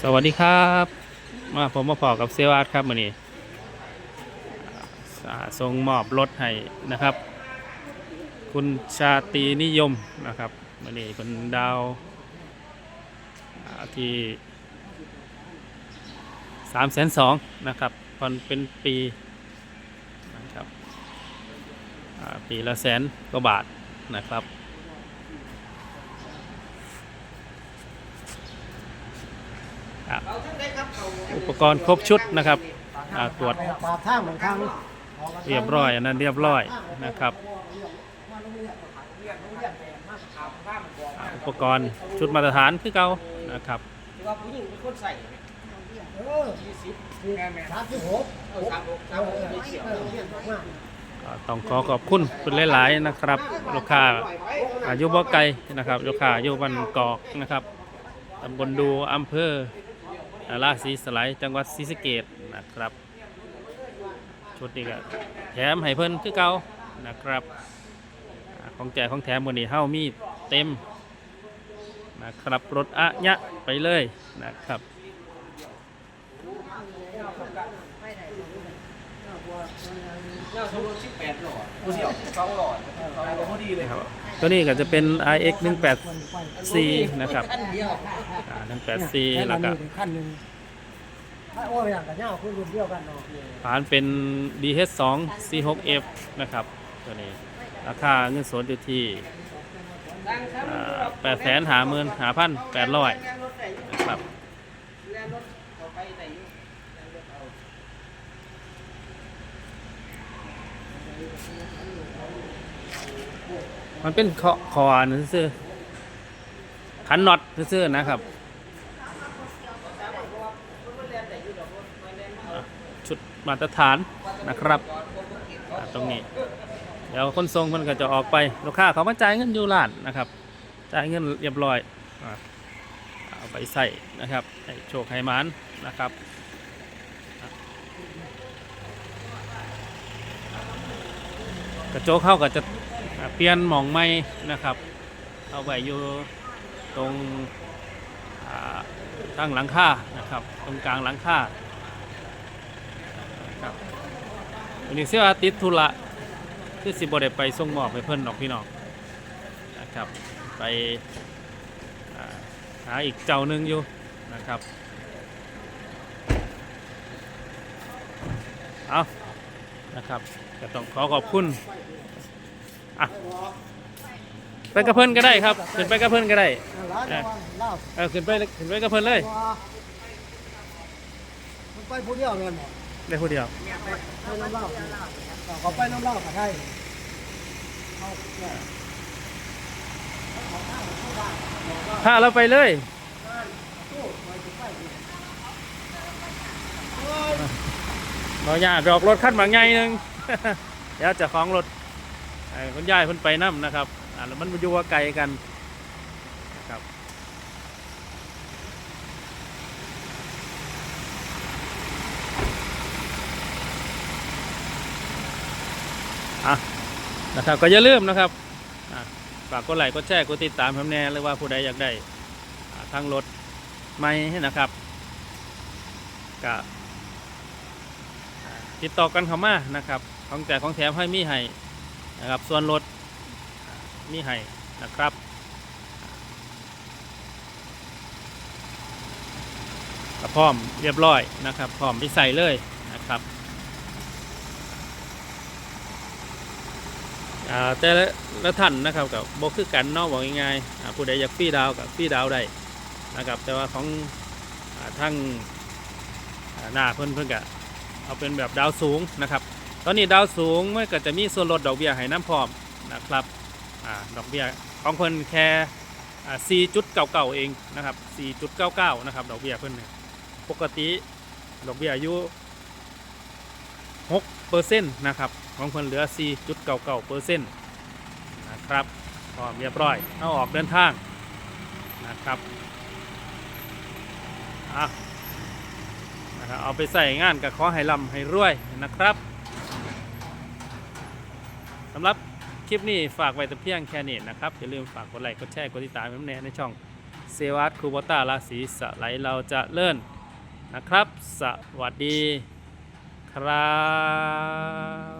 สวัสดีครับ มาผมมาพอกับเซลอาร์ตครับมื่อนี้อ่าส่งมอบรถให้นะครับ คุณชาตรีนิยมนะครับมื่อนี้เป็นดาวที่สามแสนสองนะครับผ่อนเป็นปีนะครับปีละแสนกว่าบาทนะครับ อุปกรณ์ครบชุดนะครับอ่าตรวจปากทางเหมือนทางเรียบร้อยอันนั้นเรียบร้อยนะครับอ่าอุปกรณ์ชุดมาตรฐานคือเก่านะครับว่าผู้หญิงเป็นคนใส่เออสามสิบหกเออสามหกสามหกไม่เฉียวอ่าต้องขอขอบคุณคุณหลาย ๆ นะครับ ลูกค้าอายุบ่ไกลนะครับ ลูกค้าอายุบันกอกนะครับตำบลดูอำเภอ อ่าราศีสไลยจังหวัดศรีสะเกษนะครับ ชุดนี้ก็แถมให้เพิ่นคือเก่านะครับของแจกของแถมวันนี้เฮ้ามีเต็มนะครับรถอะยะไปเลยนะครับเนี่ยสมมติสิบแปดหลอดผู้เดียวสองหลอดสองหลอดพอดีเลยครับ ตัวนี้ก็จะเป็น iX 184นะครับขั้นเดียวอ่า184แล้วก็ขั้นหนึ่งถ้าโอ้ยอย่างกับเงาคือรุ่นเดียวกันเนาะผ่านเป็น DH2 C6F นะครับตัวนี้ราคาเงินสดอยู่ที่แปดแสนหาหมื่นหาพันแปดร้อยนะครับ แล่นเปแต่อยู่มันเป็นคอคอนะซื่อขันน็อตซื่อนะครับ ชุดมาตรฐานนะครับ ตรงนี้ เดี๋ยวคนทรงมันก็จะออกไป ลูกค้าเขามาจ่ายเงินอยู่ร้านนะครับ จ่ายเงินเรียบร้อยอเอาไปใส่นะครับให้โชคให้มานนะครับกระโจกเข้าก็จะ เปลี่ยนหมองไม้นะครับ เอาไว้อยู่ตรงตั้งหลังคานะครับ ตรงกลางหลังคาครับวันนี้เสียว่าติดธุระคือสิบได้ไปส่งมอบให้เพิ่นดอกพี่น้องนะครับ ไปหาอีกเจ้าหนึ่งอยู่นะครับเอานะครับก็ต้องขอขอบคุณ อะไปกับเพิ่นก็ได้ครับขึ้นไปกับเพิ่นก็ได้ร้านเล่าเออขึ้นไปเลยขึ้นไปกับเพิ่นเลยมันไปผู้เดียวเลยหมดได้ผู้เดียวไปน้ำเล่าเขาไปน้ำเล่ากับไทยพาเราไปเลยเราอยากไปออกรถขั้นบางใหญ่หนึงเดี๋ยวเจะของรถไอ้ คนย้ายเพิ่นไปน้ำนะครับอ่าแล้วมันอยู่ว่าไกลกันนะครับอะนะครับก็อย่าลืมนะครับอะฝากกดไลค์กดแชร์กดติดตามผมแน่หรือว่าผู้ใดอยากได้อ่าทางรถไม่นะครับก็อ่าติดต่อกันเข้ามานะครับ ของแต่ของแถมให้มีให้ นะครับ ส่วนรถอ่ามีให้นะครับก็พร้อมเรียบร้อยนะครับ พร้อมไปใส่เลยนะครับอ่าแต่ละละท่านนะครับกับบกคือกันนอกบอกง่ายๆผู้ใดอยากฟรีดาวกับฟรีดาวได้นะครับ แต่ว่าของอทั้งหน้าเพิ่นเพิ่นกะเอาเป็นแบบดาวสูงนะครับ ตอนนี้ดาวสูงมันก็จะมีส่วนลดดอกเบี้ยให้น้ำพร้อมนะครับอดอกเบี้ยของเพิ่นแค่อ่า4.99เองนะครับ4.99นะครับดอกเบี้ยเพิ่นเนี่ยปกติดอกเบี้ยอายู่6เปอร์เซ็นต์นะครับของเพิ่นเหลือ4.99เปอร์เซ็นต์นะครับพร้อมเรียบร้อยเอาออกเดินทางนะครับอะนะครับเอาไปใส่งานกับขอให้ลำให้รวยนะครับ สำหรับคลิปนี้ฝากไว้ตะเพียงแค่นี้นะครับ อย่าลืมฝากกดไลค์กดแชร์กดติดตามเพื่อนๆในช่องเซวัตคูโบต้าราศีสไลเราจะเลื่อนนะครับ สวัสดีครับ